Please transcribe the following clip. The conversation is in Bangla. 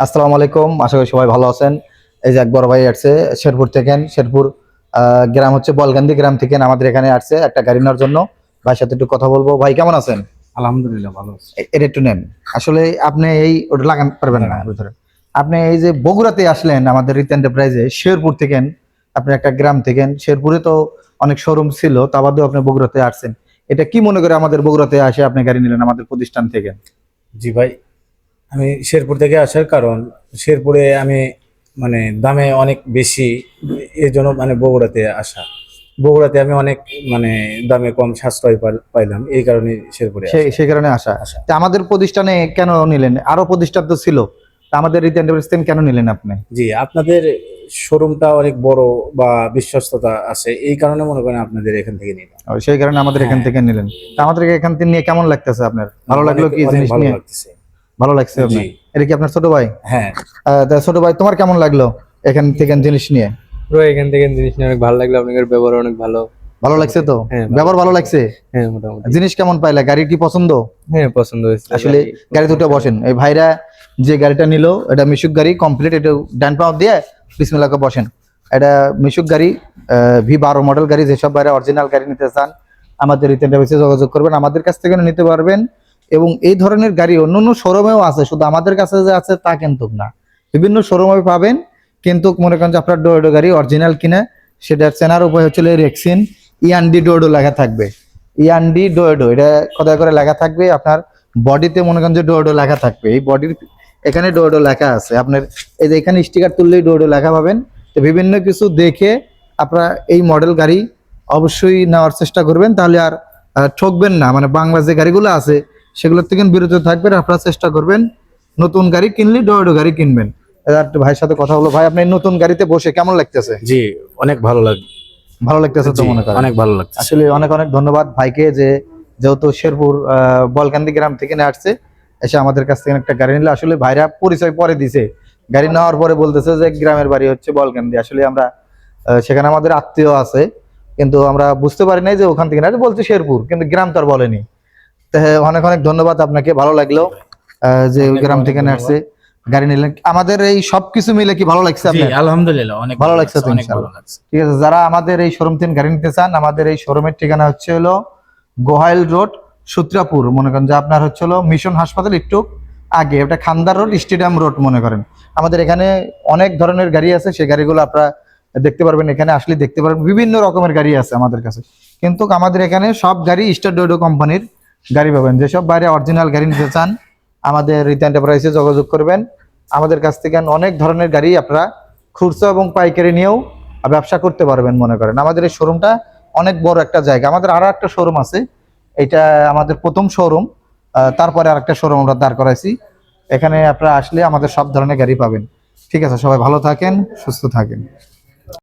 আসসালামু আলাইকুম। আশা করি সবাই ভালো আছেন। এই যে এক বড় ভাই আসছে শেরপুর থেকে। শেরপুর গ্রাম হচ্ছে বলগান্ধী গ্রাম থেকে আমাদের এখানে আসছে একটা গাড়ি নেওয়ার জন্য। ভাইয়ের সাথে একটু কথা বলব। ভাই কেমন আছেন? আলহামদুলিল্লাহ ভালো আছি। এটা একটু নেন। আসলে আপনি এই ওটা লাগান পারবেন না ভিতরে। আপনি এই যে বগুড়াতে আসলেন আমাদের রিত এন্টারপ্রাইজে শেরপুর থেকে আপনি একটা গ্রাম থেকে শেরপুরে তো অনেক শোরুম ছিল তা বাদেও আপনি বগুড়াতে আসছেন। এটা কি মনে করে আমাদের বগুড়াতে আসে আপনি গাড়ি নিলেন আমাদের প্রতিষ্ঠান থেকে? জি ভাই আমি শেরপুর থেকে আসার কারণ শেরপুরে আমি মানে দামে অনেক বেশি এর জন্য মানে বগুড়াতে আসা। বগুড়াতে আমি অনেক মানে দামে কম সাশ্রয় পাইলাম এই কারণে শেরপুরে সেই কারণে আসা। আসা। তা আমাদের প্রতিষ্ঠানে কেন নিলেন? আরও প্রতিষ্ঠান তো ছিল। আমাদের এন্টারপ্রাইজ কেন নিলেন আপনি? জি আপনাদের শোরুমটা অনেক বড় বা বিশ্বস্ততা আছে এই কারণে মনে করেন আপনাদের এখান থেকে নিলাম। সেই কারণে আমাদের এখান হ্যাঁ। থেকে নিলেন। তা আমাদের এখান থেকে নিয়ে কেমন লাগতেছে আপনার? ভালো লাগল কি জিনিস নিয়ে? ভালো লাগছে এটা কি আপনার ছোট ভাই? হ্যাঁ। ছোট ভাই তোমার কেমন লাগল এখান থেকে জিনিস নিয়ে? এখান থেকে জিনিস নিয়ে অনেক ভালো লাগল আপনাদের ব্যবহার অনেক ভালো। ভালো লাগছে তো? হ্যাঁ, ব্যবহার ভালো লাগছে? হ্যাঁ মোটামুটি। জিনিস কেমন পাইলা? গাড়ি কি পছন্দ? হ্যাঁ পছন্দ হয়েছে। আসলে গাড়ি দুটো বসেন। এই ভাইরা যে গাড়িটা নিল এটা মিশুক গাড়ি কমপ্লিট এটা ডান পাও দিয়ে বিসমিল্লাকে বসেন। এটা মিশুক গাড়ি ভি বারো মডেল গাড়ি যেসব বাইরে অরিজিনাল গাড়ি নিতে চান আমাদের রিটেন বেসে যোগাযোগ করবেন। আমাদের কাছ থেকে নিতে পারবেন এবং এই ধরনের গাড়ি অন্য অন্য শোরুমেও আছে, শুধু আমাদের কাছে যে আছে তা কিন্তু না। বিভিন্ন শোরুমে পাবেন, কিন্তু মনে করেন যে আপনার ডোডো গাড়ি অরিজিনাল কিনে সেটা চেনার উপায় হচ্ছে রেক্সিন ইয়ানডি ডোডো লেখা থাকবে। ইয়ানডি ডোডো এটা কথা করে লেখা থাকবে? আপনার বডিতে মনে করেন যে ডোডো লেখা থাকবে। এই বডির এখানে ডোডো লেখা আছে। আপনার এই যে এখানে স্টিকার তুললেই ডোডো লেখা পাবেন। তো বিভিন্ন কিছু দেখে আপনারা এই মডেল গাড়ি অবশ্যই নেওয়ার চেষ্টা করবেন, তাহলে আর ঠকবেন না। মানে বাংলা যে গাড়িগুলো আছে সেগুলোর থেকে বিরত থাকবেন আপনারা চেষ্টা করবেন নতুন গাড়ি কিনলে ডোডো গাড়ি কিনবেন। ভাইয়ের সাথে কথা হলো। ভাই আপনি নতুন গাড়িতে বসে কেমন লাগতেছে? জি অনেক ভালো লাগে ভালো লাগতেছে তো মনে করেন? অনেক ভালো লাগছে আসলে অনেক অনেক ধন্যবাদ ভাইকে যে যেহেতু শেরপুর আহ, বলকান্দি গ্রাম থেকে নিয়ে আসছে এসে আমাদের কাছ থেকে একটা গাড়ি নিলে। আসলে ভাইরা পরিচয় পরে দিছে। গাড়ি নেওয়ার পরে বলতেছে যে গ্রামের বাড়ি হচ্ছে বলকান্দি। আসলে আমরা সেখানে আমাদের আত্মীয় আছে কিন্তু আমরা বুঝতে পারি নাই যে ওখান থেকে না বলছে শেরপুর কিন্তু গ্রাম তো আর বলেনি। অনেক অনেক ধন্যবাদ আপনাকে ভালো লাগল যে গ্রাম থেকে আসছে গাড়ি নিলেন। আমাদের এই সবকিছু মিলে কি ভালো লাগছে আপনার? আলহামদুলিল্লাহ অনেক ভালো লাগছে অনেক ভালো লাগছে। ঠিক আছে যারা আমাদের এই শোরুম থেকে গাড়ি নিতে চান আমাদের এই শোরুমের ঠিকানা হচ্ছে হলো গোহাইল রোড সূত্রাপুর। মনে করেন যে আপনার হচ্ছে হলো মিশন হাসপাতাল একটু আগে এটা খান্দার রোড স্টেডিয়াম রোড মনে করেন। আমাদের এখানে অনেক ধরনের গাড়ি আছে সেই গাড়িগুলো আপনারা দেখতে পারবেন এখানে আসলে দেখতে পারবেন বিভিন্ন রকমের গাড়ি আছে আমাদের কাছে। কিন্তু আমাদের এখানে সব গাড়ি স্টার ডোডো কোম্পানির গাড়ি পাবেন। যেসব বাইরে অরিজিনাল গাড়ি নিতে চান, আমাদের রিতা এন্টারপ্রাইজে যোগাযোগ করবেন। আমাদের কাছ থেকে অনেক ধরনের গাড়ি আপনারা খুচরা এবং পাইকারি নিয়েও ব্যবসা করতে পারবেন মনে করেন। আমাদের এই শোরুমটা অনেক বড় একটা জায়গা। আমাদের আরও একটা শোরুম আছে। এটা আমাদের প্রথম শোরুম তারপরে আরেকটা শোরুম আমরা দাঁড় করাইছি। এখানে আপনারা আসলে আমাদের সব ধরনের গাড়ি পাবেন। ঠিক আছে, সবাই ভালো থাকেন, সুস্থ থাকেন।